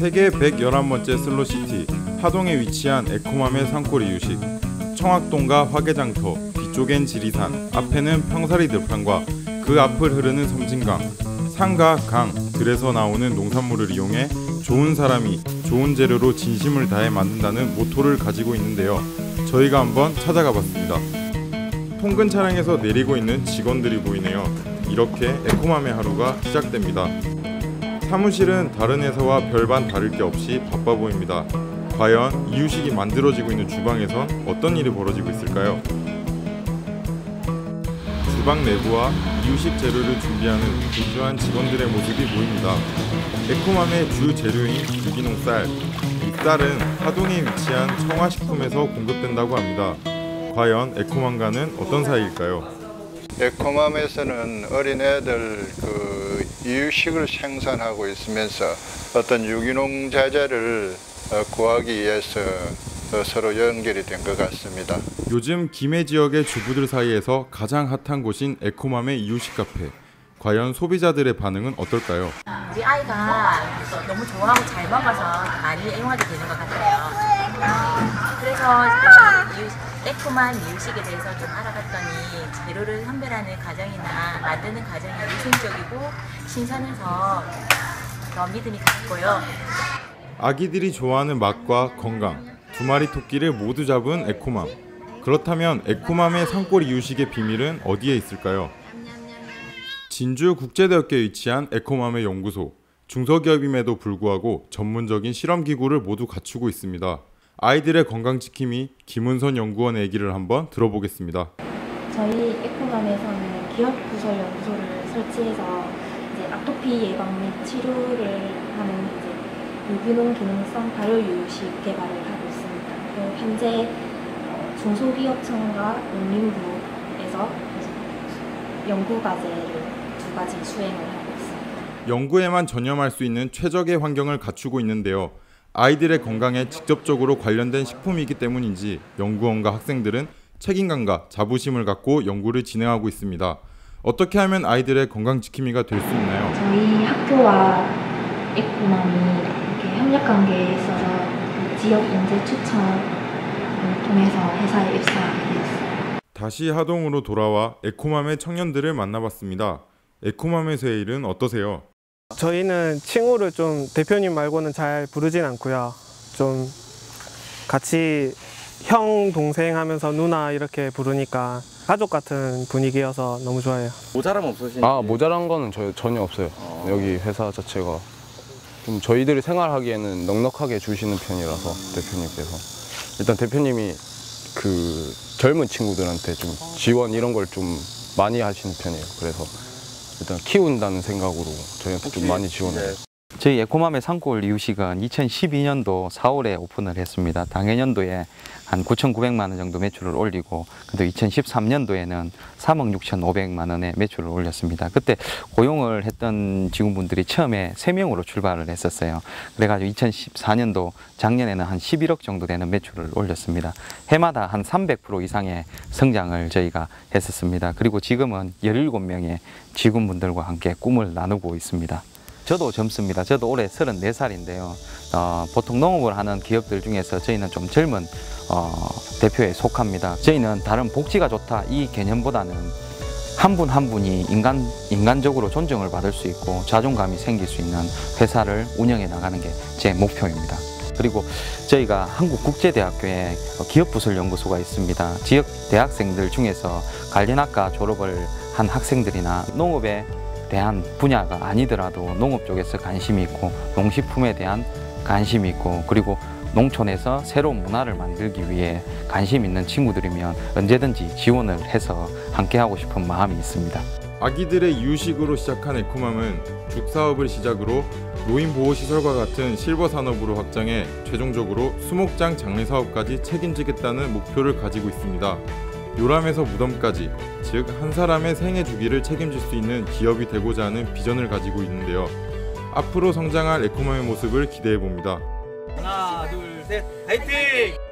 세계 111번째 슬로시티 하동에 위치한 에코맘의 산골 이유식. 청학동과 화개장터 뒤쪽엔 지리산 앞에는 평사리 들판과 그 앞을 흐르는 섬진강. 산과 강 들에서 나오는 농산물을 이용해 좋은 사람이 좋은 재료로 진심을 다해 만든다는 모토를 가지고 있는데요. 저희가 한번 찾아가 봤습니다. 통근 차량에서 내리고 있는 직원들이 보이네요. 이렇게 에코맘의 하루가 시작됩니다 사무실은 다른 회사와 별반 다를 게 없이 바빠 보입니다. 과연 이유식이 만들어지고 있는 주방에선 어떤 일이 벌어지고 있을까요? 주방 내부와 이유식 재료를 준비하는 분주한 직원들의 모습이 보입니다. 에코맘의 주 재료인 유기농 쌀. 이 쌀은 하동에 위치한 청화식품에서 공급된다고 합니다. 과연 에코맘과는 어떤 사이일까요? 에코맘에서는 어린애들 그 이유식을 생산하고 있으면서 어떤 유기농 자재를 어, 구하기 위해서 어, 서로 연결이 된 것 같습니다. 요즘 김해 지역의 주부들 사이에서 가장 핫한 곳인 에코맘의 이유식 카페. 과연 소비자들의 반응은 어떨까요? 우리 아이가 너무 좋아하고 잘 먹어서 많이 애용하게 되는 것 같아요. 그래서 그 이유- 매콤한 이유식에 대해서 좀 알아봤더니 재료를 선별하는 과정이나 만드는 과정이 위생적이고 신선해서 더 믿음이 갔고요. 아기들이 좋아하는 맛과 건강 두 마리 토끼를 모두 잡은 에코맘. 그렇다면 에코맘의 산골 이유식의 비밀은 어디에 있을까요? 진주 국제대학교에 위치한 에코맘의 연구소. 중소기업임에도 불구하고 전문적인 실험 기구를 모두 갖추고 있습니다. 아이들의 건강 지킴이 김은선 연구원의 얘기를 한번 들어보겠습니다. 저희 에코맘에서는 기업 구설 연구소를 설치해서 이제 아토피 예방 및 치료를 하는 이제 유기농 기능성 발효 유식 개발을 하고 있습니다. 현재 어, 중소기업청과 농림부에서 이제 연구 과제를 두 가지 수행을 하고 있습니다. 연구에만 전념할 수 있는 최적의 환경을 갖추고 있는데요. 아이들의 건강에 직접적으로 관련된 식품이기 때문인지 연구원과 학생들은 책임감과 자부심을 갖고 연구를 진행하고 있습니다. 어떻게 하면 아이들의 건강 지킴이가 될 수 있나요? 저희 학교와 에코맘이 이렇게 협력 관계에 있어서 그 지역 인재 추천을 통해서 회사에 입사하게 되었습니다. 다시 하동으로 돌아와 에코맘의 청년들을 만나봤습니다. 에코맘에서의 일은 어떠세요? 저희는 칭호를 좀 대표님 말고는 잘 부르진 않고요. 좀 같이 형, 동생 하면서 누나 이렇게 부르니까 가족 같은 분위기여서 너무 좋아요. 모자람 없으신지 아 모자란 거는 저, 전혀 없어요. 여기 회사 자체가 좀 저희들이 생활하기에는 넉넉하게 주시는 편이라서 대표님께서 일단 대표님이 그 젊은 친구들한테 좀 지원 이런 걸 좀 많이 하시는 편이에요. 그래서 일단 키운다는 생각으로 저희한테 좀 많이 지원해요. 저희 에코맘의 산골 이유식은 2012년도 4월에 오픈을 했습니다. 당해년도에 한 9,900만 원 정도 매출을 올리고 근데 2013년도에는 3억 6,500만 원의 매출을 올렸습니다. 그때 고용을 했던 직원분들이 처음에 3명으로 출발을 했었어요. 그래가지고 2014년도 작년에는 한 11억 정도 되는 매출을 올렸습니다. 해마다 한 300% 이상의 성장을 저희가 했었습니다. 그리고 지금은 17명의 직원분들과 함께 꿈을 나누고 있습니다. 저도 젊습니다. 저도 올해 34살인데요. 어, 보통 농업을 하는 기업들 중에서 저희는 좀 젊은 어, 대표에 속합니다. 저희는 다른 복지가 좋다 이 개념보다는 한분한 분이 인간, 인간적으로 존중을 받을 수 있고 자존감이 생길 수 있는 회사를 운영해 나가는 게 제 목표입니다. 그리고 저희가 한국국제대학교에 기업부설연구소가 있습니다. 지역 대학생들 중에서 관련학과 졸업을 한 학생들이나 농업에 대한 분야가 아니더라도 농업 쪽에서 관심이 있고 농식품에 대한 관심이 있고 그리고 농촌에서 새로운 문화를 만들기 위해 관심 있는 친구들이면 언제든지 지원을 해서 함께 하고 싶은 마음이 있습니다. 아기들의 이유식으로 시작한 에코맘은 죽 사업을 시작으로 노인 보호 시설과 같은 실버 산업으로 확장해 최종적으로 수목장 장례 사업까지 책임지겠다는 목표를 가지고 있습니다. 요람에서 무덤까지 즉 한 사람의 생애 주기를 책임질 수 있는 기업이 되고자 하는 비전을 가지고 있는데요. 앞으로 성장할 에코맘의 모습을 기대해 봅니다. 하나, 둘, 셋, 화이팅!